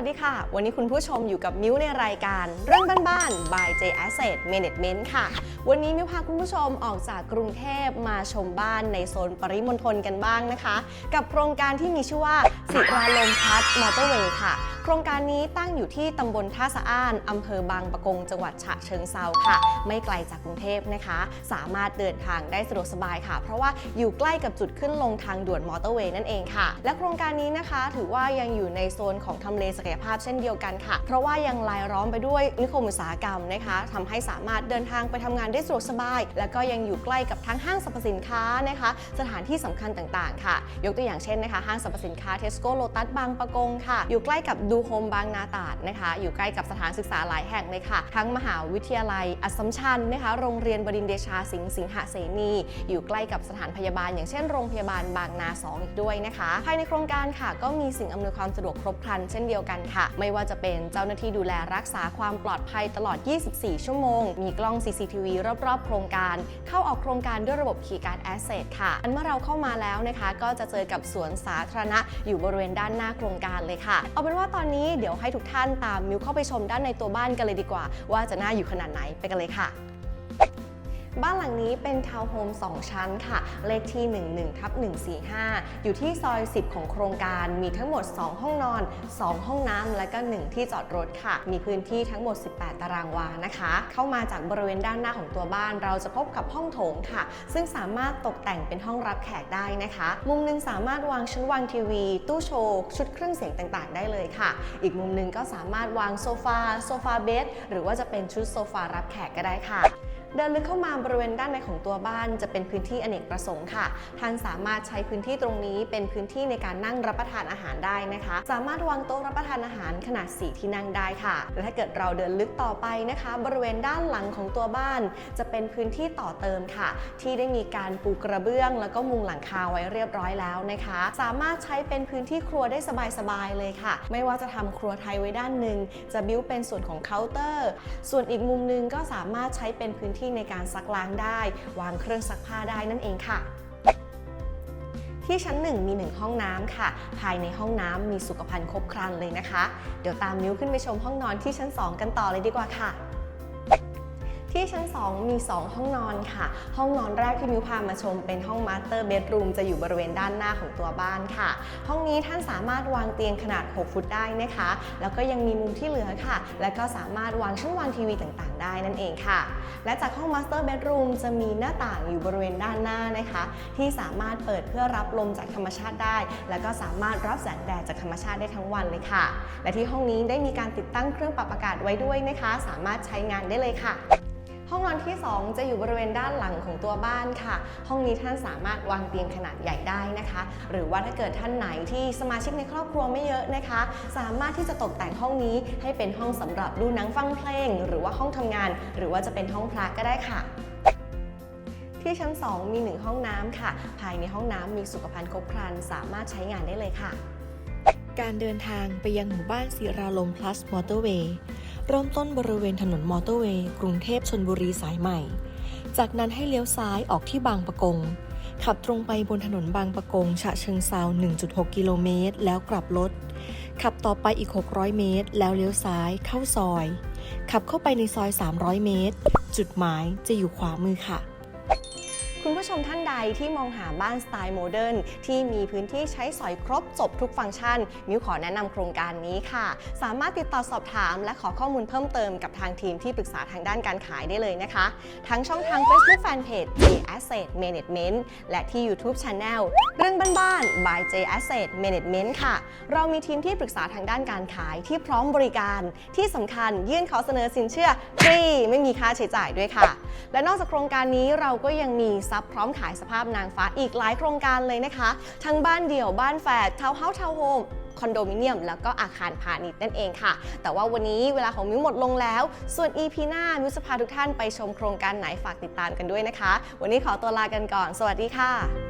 สวัสดีค่ะ วันนี้คุณผู้ชมอยู่กับมิ้วในรายการ เรื่องบ้านๆ by J Asset Management ค่ะ วันนี้มิ้วพาคุณผู้ชมออกจากกรุงเทพมาชมบ้านในโซนปริมณฑลกันบ้างนะคะ กับโครงการที่มีชื่อว่าสิราลมพัฒน์มอเตอร์เวย์ค่ะโครงการนี้ตั้งอยู่ที่ตำบลท่าสะอ้าน อำเภอบางปะกง จังหวัดฉะเชิงเซาค่ะ ไม่ไกลจากกรุงเทพนะคะ สามารถเดินทางได้สะดวกสบายค่ะ เพราะว่าอยู่ใกล้กับจุดขึ้นลงทางด่วนมอเตอร์เวย์นั่นเองค่ะ และโครงการนี้นะคะ ถือว่ายังอยู่ในโซนของทำเลศักยภาพเช่นเดียวกันค่ะ เพราะว่ายังรายล้อมไปด้วยนิคมอุตสาหกรรมนะคะทำให้สามารถเดินทางไปทำงานได้สะดวกสบาย และก็ยังอยู่ใกล้กับทั้งห้างสรรพสินค้านะคะ สถานที่สำคัญต่างๆ ค่ะ ยกตัวอย่างเช่นนะคะ ห้างสรรพสินค้าเทสโก้โลตัสบางปะกงค่ะ อยู่ใกล้กับดูโฮมบางนาตาดนะคะ อยู่ใกล้กับสถานศึกษาหลายแห่งเลยค่ะ ทั้งมหาวิทยาลัยอัสสัมชัญนะคะ โรงเรียนบดินเดชาสิงห์สิงหเสนีอยู่ใกล้กับสถานพยาบาล อย่างเช่นโรงพยาบาลบางนา 2 อีกด้วยนะคะ ภายในโครงการค่ะ ก็มีสิ่งอำนวยความสะดวกครบครันเช่นเดียวกันค่ะ ไม่ว่าจะเป็นเจ้าหน้าที่ดูแลรักษาความปลอดภัยตลอด 24 ชั่วโมง มีกล้อง CCTV รอบๆ โครงการ เข้าออกโครงการด้วยระบบ Keycard Asset ค่ะ อันเมื่อเราเข้ามาแล้วนะคะ ก็จะเจอกับสวนสาธารณะอยู่บริเวณด้านหน้าโครงการเลยค่ะ เอาเป็นว่าตอนนี้เดี๋ยวให้ทุกท่านตามมิวเข้าไปชมด้านในตัวบ้านกันเลยดีกว่า ว่าจะน่าอยู่ขนาดไหนไปกันเลยค่ะ บ้านหลังนี้เป็นทาวน์โฮม2 ชั้นค่ะ เลขที่ 11ทับ145 อยู่ที่ซอย 10 ของโครงการ มีทั้งหมด 2 ห้องนอน 2 ห้องน้ำและก็ 1 ที่จอดรถค่ะ มีพื้นที่ทั้งหมด 18 ตารางวานะคะ เข้ามาจากบริเวณด้านหน้าของตัวบ้าน เราจะพบกับห้องโถงค่ะ ซึ่งสามารถตกแต่งเป็นห้องรับแขกได้นะคะ มุมหนึงสามารถวางชุดวางทีวี ตู้โชว์ ชุดเครื่องเสียงต่างๆ ได้เลยค่ะ อีกมุมหนึงก็สามารถวางโซฟา โซฟาเบดหรือว่าจะเป็นชุดโซฟารับแขกก็ได้ค่ะ เดินลึกเข้ามาบริเวณด้านในของตัวบ้านจะเป็นพื้นที่อเนกประสงค์ค่ะ ท่านสามารถใช้พื้นที่ตรงนี้เป็นพื้นที่ในการนั่งรับประทานอาหารได้นะคะ สามารถวางโต๊ะรับประทานอาหารขนาด 4 ที่นั่งได้ค่ะ และถ้าเกิดเราเดินลึกต่อไปนะคะ บริเวณด้านหลังของตัวบ้าน จะเป็นพื้นที่ต่อเติมค่ะ ที่ได้มีการปูกระเบื้อง แล้วก็มุงหลังคาไว้เรียบร้อยแล้วนะคะ สามารถใช้เป็นพื้นที่ครัวได้สบายๆเลยค่ะ ไม่ว่าจะทำครัวไทยไว้ด้านหนึ่งจะบิ้วเป็นส่วนของเคาน์เตอร์ ส่วนอีกมุมหนึงก็สามารถใช้เป็นพื้นที่ในการซักล้างได้ วางเครื่องซักผ้าได้นั่นเองค่ะที่ชั้น 1 มี 1 ห้องน้ำค่ะ ภายในห้องน้ำมีสุขภัณฑ์ครบครันเลยนะคะ เดี๋ยวตามมิ้วขึ้นไปชมห้องนอนที่ชั้น 2 กันต่อเลยดีกว่าค่ะ ที่ชั้น 2 มี 2 ห้องนอนค่ะ ห้องนอนแรกที่มิวพามาชมเป็นห้องมาสเตอร์เบดรูมจะอยู่บริเวณด้านหน้าของตัวบ้านค่ะ ห้องนี้ท่านสามารถวางเตียงขนาด 6 ฟุตได้นะคะ แล้วก็ยังมีมุมที่เหลือค่ะ และก็สามารถวางช่องวางทีวีต่างๆ ได้นั่นเองค่ะ และจากห้องมาสเตอร์เบดรูมจะมีหน้าต่างอยู่บริเวณด้านหน้านะคะ ที่สามารถเปิดเพื่อรับลมจากธรรมชาติได้ แล้วก็สามารถรับแสงแดดจากธรรมชาติได้ทั้งวันเลยค่ะ และที่ห้องนี้ได้มีการติดตั้งเครื่องปรับอากาศไว้ด้วยนะคะ สามารถใช้งานได้เลยค่ะ ห้องนอนที่ 2 จะอยู่บริเวณด้านหลังของตัวบ้านค่ะ ห้องนี้ท่านสามารถวางเตียงขนาดใหญ่ได้นะคะ หรือว่าถ้าเกิดท่านไหนที่สมาชิกในครอบครัวไม่เยอะนะคะ สามารถที่จะตกแต่งห้องนี้ให้เป็นห้องสำหรับดูหนังฟังเพลง หรือว่าห้องทำงาน หรือว่าจะเป็นห้องพระก็ได้ค่ะที่ชั้น 2 มี 1 ห้องน้ำค่ะ ภายในห้องน้ำมีสุขภัณฑ์ครบครัน สามารถใช้งานได้เลยค่ะ การเดินทางไปยังหมู่บ้านศิราลม plus มอเตอร์เวย์ เริ่มต้นบริเวณถนนมอเตอร์เวย์กรุงเทพชนบุรีสายใหม่ จากนั้นให้เลี้ยวซ้ายออกที่บางปะกง ขับตรงไปบนถนนบางปะกง ฉะเชิงเซา1.6 กิโลเมตร แล้วกลับรถ ขับต่อไปอีก 600 เมตร แล้วเลี้ยวซ้ายเข้าซอย ขับเข้าไปในซอย 300 เมตร จุดหมายจะอยู่ขวามือค่ะ คุณผู้ชมท่านใดที่มองหาบ้านสไตล์โมเดิร์นที่มีพื้นที่ใช้สอยครบจบทุกฟังก์ชัน มิวขอแนะนำโครงการนี้ค่ะ สามารถติดต่อสอบถาม และขอข้อมูลเพิ่มเติมกับทางทีมที่ปรึกษาทางด้านการขายได้เลยนะคะ ทั้งช่องทาง Facebook Fanpage J Asset Management และที่ YouTube Channel เรื่องบ้านๆ by J Asset Management ค่ะ เรามีทีมที่ปรึกษาทางด้านการขายที่พร้อมบริการ ที่สำคัญยื่นขอเสนอสินเชื่อฟรีไม่มีค่าใช้จ่ายด้วยค่ะ และนอกจากโครงการนี้เราก็ยังมีซับพร้อมขายสภาพนางฟ้าอีกหลายโครงการเลยนะคะ ทั้งบ้านเดี่ยวบ้านแฝดทาวน์เฮาส์ทาวน์โฮมคอนโดมิเนียมแล้วก็อาคารพาณิชย์นั่นเองค่ะ แต่ว่าวันนี้เวลาของมิวหมดลงแล้ว ส่วน EP หน้ามิวจะพาทุกท่านไปชมโครงการไหนฝากติดตามกันด้วยนะคะ วันนี้ขอตัวลากันก่อน สวัสดีค่ะ